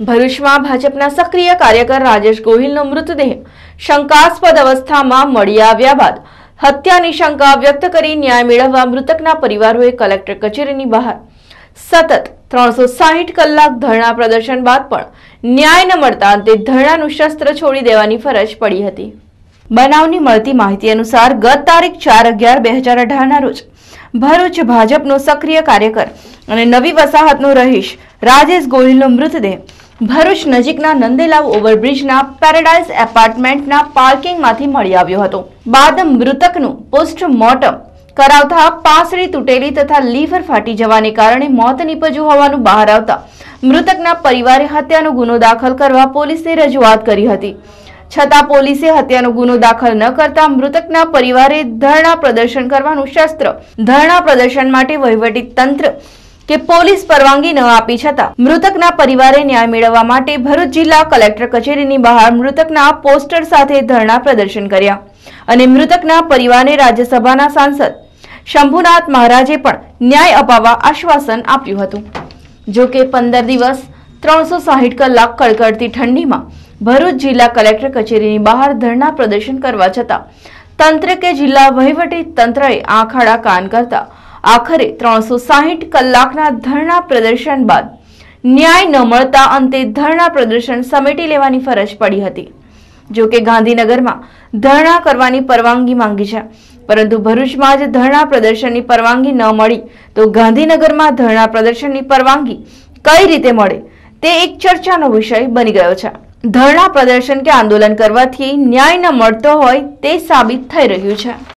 ભરૂચમાં ભાજપના સક્રિય કાર્યકર રાજેશ ગોહિલનો મૃતદેહ શંકાસ્પદ અવસ્થામાં મળી આવ્યા બાદ હત્યાની શંકા વ્યક્ત કરી ન્યાય મેળવવા મૃતકના પરિવારોએ કલેક્ટર કચેરીની બહાર સતત ત્રણસો સાહીઠ કલાક ધરણા પ્રદર્શન બાદ પણ ન્યાય ન મળતા અંતે ધરણાનું શસ્ત્ર છોડી દેવાની ફરજ પડી હતી. બનાવની મળતી માહિતી અનુસાર ગત તારીખ ચાર અગિયાર બે હજાર અઢારના રોજ ભરૂચ ભાજપનો સક્રિય કાર્યકર અને નવી વસાહતનો રહીશ રાજેશ ગોહિલનો મૃતદેહ ભરૂચ નજીકના નંદેલાવ ઓવરબ્રિજના પેરાડાઇઝ એપાર્ટમેન્ટના પાર્કિંગમાંથી મળી આવ્યો હતો. બાદ મૃતકનું પોસ્ટમોર્ટમ કરાવતા પાસળી તૂટેલી તથા લીવર ફાટી જવાને કારણે મોત નીપજ્યું હોવાનું બહાર આવતા મૃતકના પરિવારે હત્યાનો ગુનો દાખલ કરવા પોલીસને રજૂઆત કરી હતી. છતાં પોલીસે હત્યાનો ગુનો દાખલ ન કરતા મૃતકના પરિવારે ધરણા પ્રદર્શન કરવાનું શસ્ત્ર, ધરણા પ્રદર્શન માટે વહીવટી તંત્ર કે પોલીસ પરવાનગી ન આપી છતાં મૃતકના પરિવારે ન્યાય મેળવવા માટે ભરૂચ જિલ્લા કલેક્ટર કચેરીની બહાર મૃતકના પોસ્ટર સાથે ધરણા પ્રદર્શન કર્યા અને મૃતકના પરિવારને રાજ્યસભાના સાંસદ શંભુનાથ મહારાજે પણ ન્યાય અપાવવા આશ્વાસન આપ્યું હતું. જો કે પંદર દિવસ, ત્રણસો સાહીઠ કલાક કડકડતી ઠંડીમાં ભરૂચ જિલ્લા કલેક્ટર કચેરીની બહાર ધરણા પ્રદર્શન કરવા છતાં તંત્ર કે જિલ્લા વહીવટી તંત્રએ આંખાડા કાન કરતા આખરે ત્રણસો સાહીઠ કલાકના ધરણા પ્રદર્શન બાદ ન્યાય ન મળતા અંતે ધરણા પ્રદર્શન સમેટી લેવાની ફરજ પડી હતી. જો કે ગાંધીનગરમાં ધરણા કરવાની પરવાનગી માંગી છે. પરંતુ ભરૂચમાં જ ધરણા પ્રદર્શનની પરવાનગી ન મળી તો ગાંધીનગરમાં ધરણા પ્રદર્શનની પરવાનગી કઈ રીતે મળે તે એક ચર્ચાનો વિષય બની ગયો છે. ધરણા પ્રદર્શન કે આંદોલન કરવાથી ન્યાય ન મળતો હોય તે સાબિત થઈ રહ્યું છે.